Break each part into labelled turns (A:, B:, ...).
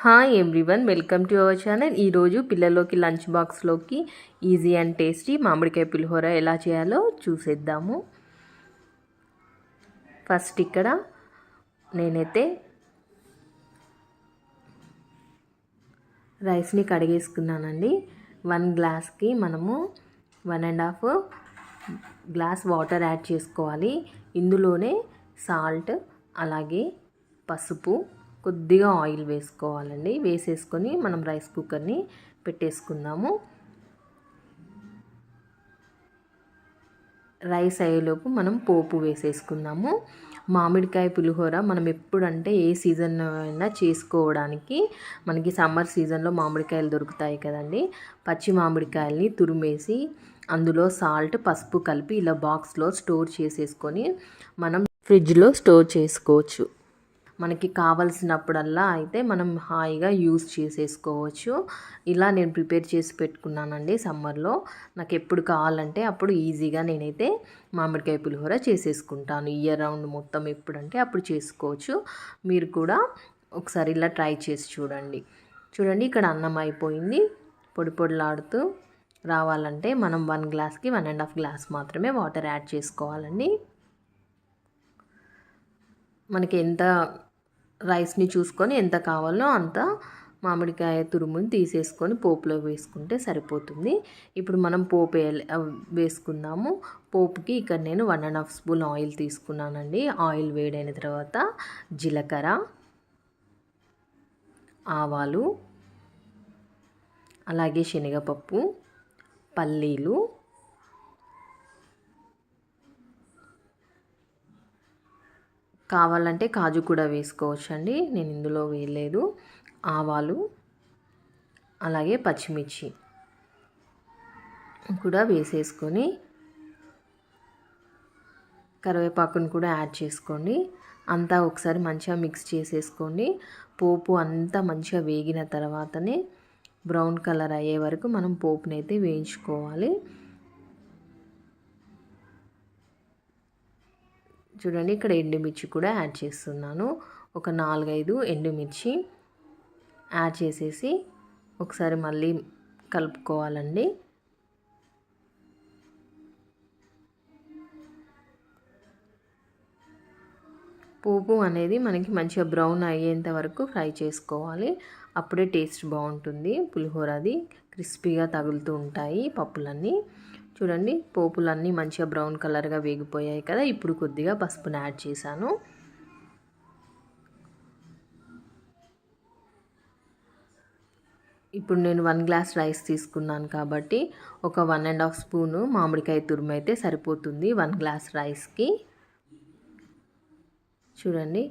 A: Hi everyone welcome to our channel ఈరోజు పిల్లలకి lunch బాక్స్లోకి ఈజీ అండ్ టేస్టీ మామిడికాయ పులిహోర ఎలా చేయాలో చూసేద్దాము. ఫస్ట్ ఇక్కడ నేనైతే రైస్ని కడిగేసుకున్నానండి. వన్ గ్లాస్కి మనము one and half glass water add చేసుకోవాలి. ఇందులోనే సాల్ట్ అలాగే పసుపు కొద్దిగా ఆయిల్ వేసుకోవాలండి. వేసేసుకొని మనం రైస్ కుక్కర్ని పెట్టేసుకుందాము. రైస్ అయ్యేలోపు మనం పోపు వేసేసుకుందాము. మామిడికాయ పులిహోర మనం ఎప్పుడంటే ఏ సీజన్ అయినా చేసుకోవడానికి మనకి సమ్మర్ సీజన్లో మామిడికాయలు దొరుకుతాయి కదండి. పచ్చి మామిడికాయల్ని తురిమేసి అందులో సాల్ట్ పసుపు కలిపి ఇలా బాక్స్లో స్టోర్ చేసేసుకొని మనం ఫ్రిడ్జ్లో స్టోర్ చేసుకోవచ్చు. మనకి కావలసినప్పుడల్లా అయితే మనం హాయిగా యూస్ చేసేసుకోవచ్చు. ఇలా నేను ప్రిపేర్ చేసి పెట్టుకున్నానండి సమ్మర్లో. నాకు ఎప్పుడు కావాలంటే అప్పుడు ఈజీగా నేనైతే మామిడికాయ పులిహోర చేసేసుకుంటాను. ఇయర్ రౌండ్ మొత్తం ఎప్పుడంటే అప్పుడు చేసుకోవచ్చు. మీరు కూడా ఒకసారి ఇలా ట్రై చేసి చూడండి. చూడండి ఇక్కడ అన్నం అయిపోయింది. పొడి పొడిలాడుతూ రావాలంటే మనం వన్ గ్లాస్కి వన్ అండ్ హాఫ్ గ్లాస్ మాత్రమే వాటర్ యాడ్ చేసుకోవాలండి. మనకి ఎంత రైస్ని చూసుకొని ఎంత కావాలో అంత మామిడికాయ తురుముని తీసేసుకొని పోపులో వేసుకుంటే సరిపోతుంది. ఇప్పుడు మనం పోపు వేసుకుందాము. పోపుకి ఇక్కడ నేను one and half spoon oil తీసుకున్నానండి. ఆయిల్ వేడైన తర్వాత జీలకర్ర ఆవాలు అలాగే శనగపప్పు పల్లీలు కావాలంటే కాజు కూడా వేసుకోవచ్చు అండి నేను ఇందులో వేయలేదు. ఆవాలు అలాగే పచ్చిమిర్చి కూడా వేసేసుకొని కరివేపాకును కూడా యాడ్ చేసుకోండి. అంతా ఒకసారి మంచిగా మిక్స్ చేసేసుకోండి. పోపు అంతా మంచిగా వేగిన తర్వాతనే బ్రౌన్ కలర్ అయ్యే వరకు మనం పోపునైతే వేయించుకోవాలి. చూడండి ఇక్కడ ఎండుమిర్చి కూడా యాడ్ చేస్తున్నాను. ఒక నాలుగైదు ఎండుమిర్చి యాడ్ చేసేసి ఒకసారి మళ్ళీ కలుపుకోవాలండి. పోపు అనేది మనకి మంచిగా బ్రౌన్ అయ్యేంత వరకు ఫ్రై చేసుకోవాలి. అప్పుడే టేస్ట్ బాగుంటుంది. పులిహోరది క్రిస్పీగా తగులుతూ ఉంటాయి పప్పులన్నీ. చూడండి పోపులన్నీ మంచిగా బ్రౌన్ కలర్గా వేగిపోయాయి కదా. ఇప్పుడు కొద్దిగా పసుపుని యాడ్ చేశాను. ఇప్పుడు నేను వన్ గ్లాస్ రైస్ తీసుకున్నాను కాబట్టి ఒక వన్ అండ్ హాఫ్ స్పూను మామిడికాయ తురుము అయితే సరిపోతుంది వన్ గ్లాస్ రైస్కి. చూడండి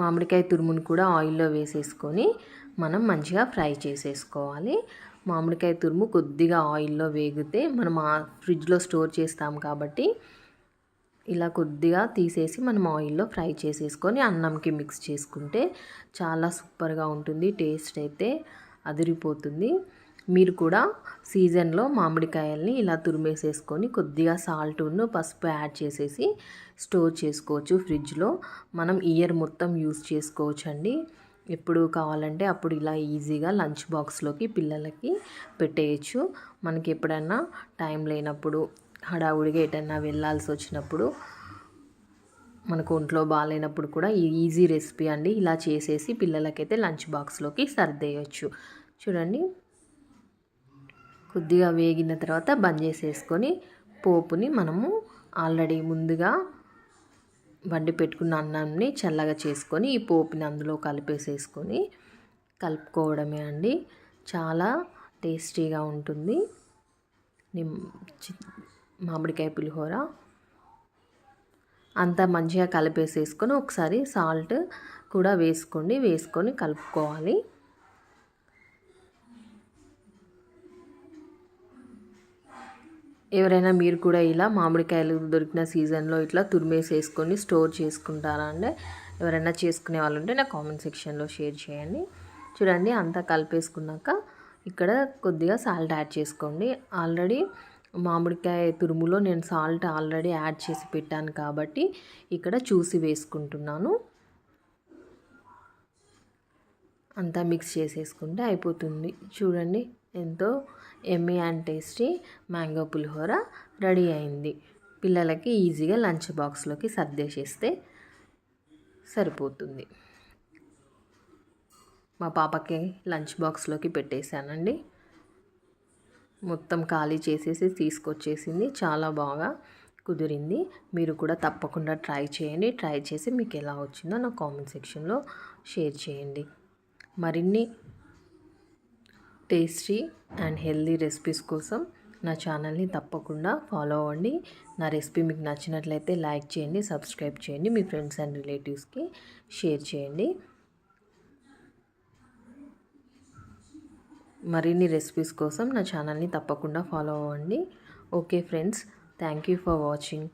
A: మామిడికాయ తురుమును కూడా ఆయిల్లో వేసేసుకొని మనం మంచిగా ఫ్రై చేసేసుకోవాలి. మామిడికాయ తురుము కొద్దిగా ఆయిల్లో వేగితే మనం ఆ ఫ్రిడ్జ్లో స్టోర్ చేస్తాం కాబట్టి ఇలా కొద్దిగా తీసేసి మనం ఆయిల్లో ఫ్రై చేసేసుకొని అన్నంకి మిక్స్ చేసుకుంటే చాలా సూపర్గా ఉంటుంది టేస్ట్ అయితే అదిరిపోతుంది. మీరు కూడా సీజన్లో మామిడికాయల్ని ఇలా తురిమేసేసుకొని కొద్దిగా సాల్ట్ను పసుపు యాడ్ చేసేసి స్టోర్ చేసుకోవచ్చు ఫ్రిడ్జ్లో. మనం ఇయర్ మొత్తం యూస్ చేసుకోవచ్చు అండి ఎప్పుడు కావాలంటే అప్పుడు ఇలా ఈజీగా లంచ్ బాక్స్లోకి పిల్లలకి పెట్టేయచ్చు. మనకి ఎప్పుడైనా టైం లేనప్పుడు హడావుడిగా ఎటన్నా వెళ్ళాల్సి వచ్చినప్పుడు మనకు ఒంట్లో బాగాలేనప్పుడు కూడా ఈ ఈజీ రెసిపీ అండి. ఇలా చేసేసి పిల్లలకైతే లంచ్ బాక్స్లోకి సర్దేయచ్చు. చూడండి. కొద్దిగా వేగిన తర్వాత బంద్ చేసేసుకొని పోపుని మనము ఆల్రెడీ ముందుగా వండి పెట్టుకున్న అన్నాన్ని చల్లగా చేసుకొని ఈ పోపుని అందులో కలిపేసేసుకొని కలుపుకోవడమే అండి. చాలా టేస్టీగా ఉంటుంది. మామిడికాయ పులిహోర. అంతా మంచిగా కలిపేసేసుకొని ఒకసారి సాల్ట్ కూడా వేసుకోండి వేసుకొని కలుపుకోవాలి. ఎవరైనా మీరు కూడా ఇలా మామిడికాయలు దొరికిన సీజన్లో ఇట్లా తురిమేసి వేసుకొని స్టోర్ చేసుకుంటారా అంటే ఎవరైనా చేసుకునే వాళ్ళు ఉంటే నా కామెంట్ సెక్షన్లో షేర్ చేయండి. చూడండి అంతా కలిపేసుకున్నాక ఇక్కడ కొద్దిగా సాల్ట్ యాడ్ చేసుకోండి. ఆల్రెడీ మామిడికాయ తురుములో నేను సాల్ట్ ఆల్రెడీ యాడ్ చేసి పెట్టాను కాబట్టి ఇక్కడ చూసి వేసుకుంటున్నాను. అంతా మిక్స్ చేసేసుకుంటే అయిపోతుంది. చూడండి ఎంతో yummy and tasty mango pulihora ready అయింది. పిల్లలకి ఈజీగా లంచ్ బాక్స్లోకి సర్దేసేస్తే సరిపోతుంది. మా పాపకి లంచ్ బాక్స్లోకి పెట్టేశానండి. మొత్తం ఖాళీ చేసేసి తీసుకొచ్చేసింది. చాలా బాగా కుదిరింది. మీరు కూడా తప్పకుండా ట్రై చేయండి. ట్రై చేసి మీకు ఎలా వచ్చిందో నా కామెంట్ సెక్షన్లో షేర్ చేయండి. మరిన్ని టేస్టీ అండ్ హెల్దీ రెసిపీస్ కోసం నా ఛానల్ని తప్పకుండా ఫాలో అవ్వండి. నా రెసిపీ మీకు నచ్చినట్లయితే లైక్ చేయండి సబ్స్క్రైబ్ చేయండి మీ ఫ్రెండ్స్ అండ్ రిలేటివ్స్కి షేర్ చేయండి. మరిన్ని రెసిపీస్ కోసం నా ఛానల్ని తప్పకుండా ఫాలో అవ్వండి. Okay friends thank you for watching.